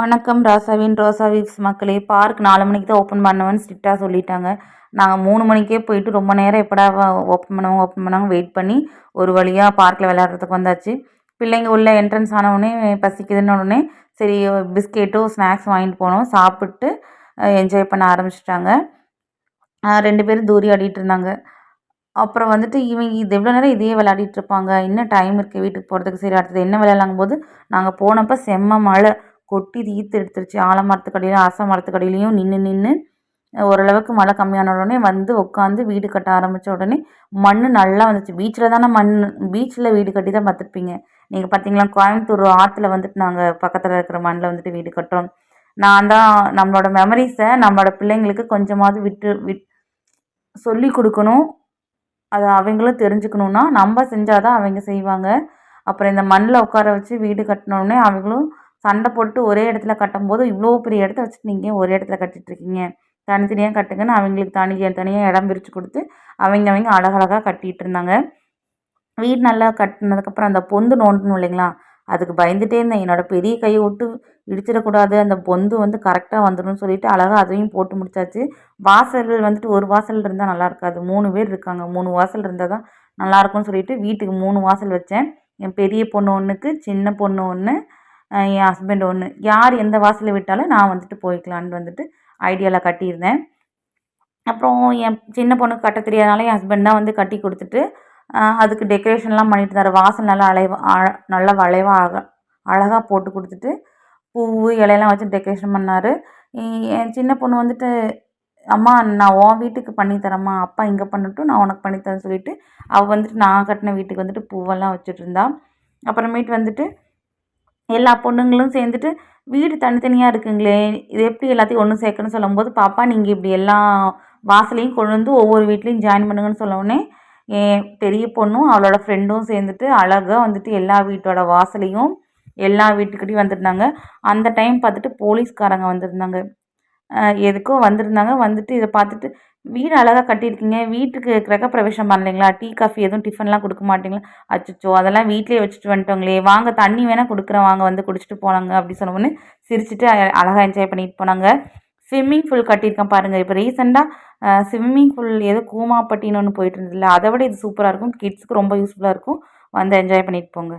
வணக்கம் ராசாவின் ரோசா வீப்ஸ் மக்களே. பார்க் நாலு மணிக்கு தான் ஓப்பன் பண்ணுவேன்னு ஸ்ட்ரிக்டாக சொல்லிட்டாங்க. நாங்கள் மூணு மணிக்கே போயிட்டு ரொம்ப நேரம் எப்படா ஓப்பன் பண்ணுவாங்க ஓப்பன் பண்ணுவாங்க வெயிட் பண்ணி ஒரு வழியாக பார்க்கில் விளையாடுறதுக்கு வந்தாச்சு. பிள்ளைங்க உள்ளே என்ட்ரன்ஸ் ஆனவுடனே பசிக்குதுன்னு உடனே சரி பிஸ்கெட்டும் ஸ்நாக்ஸ் வாங்கிட்டு போனோம். சாப்பிட்டு என்ஜாய் பண்ண ஆரம்பிச்சிட்டாங்க. ரெண்டு பேரும் தூரி ஆடிட்டு இருந்தாங்க. அப்புறம் வந்துட்டு இவங்க இது எவ்வளோ நேரம் இதையே விளையாடிட்டு இருப்பாங்க? இன்னும் டைம் இருக்குது வீட்டுக்கு போகிறதுக்கு சரி அடுத்தது என்ன விளையாடலாங்கும் போது நாங்கள் போனப்போ செம்ம மழை. கொட்டி தீர்த்து எடுத்துருச்சு. ஆலமரத்துக்கடியிலும் அரச மரத்துக்கடியிலையும் நின்று நின்று ஓரளவுக்கு மழை கம்மியான உடனே வந்து உட்காந்து வீடு கட்ட ஆரம்பித்த உடனே மண் நல்லா வந்துச்சு. பீச்சில் தானே மண் பீச்சில் வீடு கட்டி தான் பார்த்துருப்பீங்க நீங்கள் பார்த்தீங்களா கோயம்புத்தூர் ஆற்றுல வந்துட்டு நாங்கள் பக்கத்தில் இருக்கிற மண்ணில் வந்துட்டு வீடு கட்டுறோம். நான் தான் நம்மளோட மெமரிஸை நம்மளோட பிள்ளைங்களுக்கு கொஞ்சமாவது விட்டு விட் சொல்லி கொடுக்கணும். அதை அவங்களும் தெரிஞ்சுக்கணுன்னா நம்ம செஞ்சால் தான் அவங்க செய்வாங்க. அப்புறம் இந்த மண்ணில் உட்கார வச்சு வீடு கட்டினோடனே அவங்களும் சண்டை போட்டு ஒரே இடத்துல கட்டும்போது இவ்வளோ பெரிய இடத்த வச்சுட்டு நீங்கள் ஒரே இடத்துல கட்டிகிட்ருக்கீங்க தனித்தனியாக கட்டுங்கன்னு அவங்களுக்கு தனி தனியாக இடம் பிரித்து கொடுத்து அவங்க அவங்க அழகழகாக கட்டிகிட்டு இருந்தாங்க வீடு நல்லா கட்டினதுக்கப்புறம் அந்த பொந்து நோண்டணும் இல்லைங்களா? அதுக்கு பயந்துகிட்டே இருந்தேன். என்னோடய பெரிய கையை விட்டு இடிச்சிடக்கூடாது. அந்த பொந்து வந்து கரெக்டாக வந்துடும் சொல்லிவிட்டு அழகாக அதையும் போட்டு முடிச்சாச்சு. வாசல் வந்துட்டு ஒரு வாசல் இருந்தால் நல்லா இருக்காது. மூணு பேர் இருக்காங்க. மூணு வாசல் இருந்தால் தான் நல்லாயிருக்கும்னு சொல்லிட்டு வீட்டுக்கு மூணு வாசல் வச்சேன். என் பெரிய பொண்ணு ஒன்றுக்கு சின்ன பொண்ணு ஒன்று என் ஹஸ்பண்ட் ஒன்று யார் எந்த வாசலில் விட்டாலும் நான் வந்துட்டு போய்க்கலான்னு வந்துட்டு ஐடியாவில் கட்டியிருந்தேன். அப்புறம் என் சின்ன பொண்ணுக்கு கட்ட தெரியாதனால என் ஹஸ்பண்ட் தான் வந்து கட்டி கொடுத்துட்டு அதுக்கு டெக்கரேஷன்லாம் பண்ணிட்டு தர வாசல் நல்லா அலைவா அழ நல்லா வளைவாக அழகாக அழகாக போட்டு கொடுத்துட்டு பூ இலையெல்லாம் வச்சு டெக்கரேஷன் பண்ணார். என் சின்ன பொண்ணு வந்துட்டு அம்மா நான் உன் வீட்டுக்கு பண்ணி அப்பா இங்கே பண்ணட்டும் நான் உனக்கு பண்ணித்தரேன்னு சொல்லிவிட்டு அவள் வந்துட்டு நான் கட்டின வீட்டுக்கு வந்துட்டு பூவெல்லாம் வச்சுட்டு இருந்தா. அப்புறமேட்டு வந்துட்டு எல்லா பொண்ணுங்களும் சேர்ந்துட்டு வீடு தனித்தனியாக இருக்குங்களே இது எப்படி எல்லாத்தையும் ஒன்று சேர்க்கணும்னு சொல்லும்போது பாப்பா நீங்கள் இப்படி எல்லா வாசலையும் கொண்டு வந்து ஒவ்வொரு வீட்லேயும் ஜாயின் பண்ணுங்கன்னு சொன்னோடனே என் பெரிய பொண்ணும் அவளோட ஃப்ரெண்டும் சேர்ந்துட்டு அழகாக வந்துட்டு எல்லா வீட்டோட வாசலையும் எல்லா வீட்டுக்கிட்டையும் வந்துருந்தாங்க. அந்த டைம் பார்த்துட்டு போலீஸ்காரங்க வந்திருந்தாங்க. எதுக்கோ வந்திருந்தாங்க. வந்துட்டு இதை பார்த்துட்டு வீடு அழகாக கட்டியிருக்கீங்க. வீட்டுக்கு கிரகப்பிரவேசம் பண்ணலைங்களா? டீ காஃபி எதுவும் டிஃபன்லாம் கொடுக்க மாட்டிங்களா? அச்சோ அதெல்லாம் வீட்லேயே வச்சுட்டு வந்துட்டோங்களே. வாங்க தண்ணி வேணால் கொடுக்குறேன். வாங்க வந்து குடிச்சிட்டு போனாங்க அப்படி சொன்னோன்னு சிரிச்சுட்டு அழகாக என்ஜாய் பண்ணிட்டு போனாங்க. ஸ்விம்மிங் பூல் கட்டியிருக்கேன் பாருங்கள் இப்போ ரீசெண்டாக ஸ்விம்மிங் பூல் ஏதோ கூமாப்பட்டின்னு ஒன்று போயிட்டு இருந்ததில்ல. அதை விட இது சூப்பராக இருக்கும். கிட்ஸுக்கு ரொம்ப யூஸ்ஃபுல்லாக இருக்கும். வந்து என்ஜாய் பண்ணிட்டு போங்க.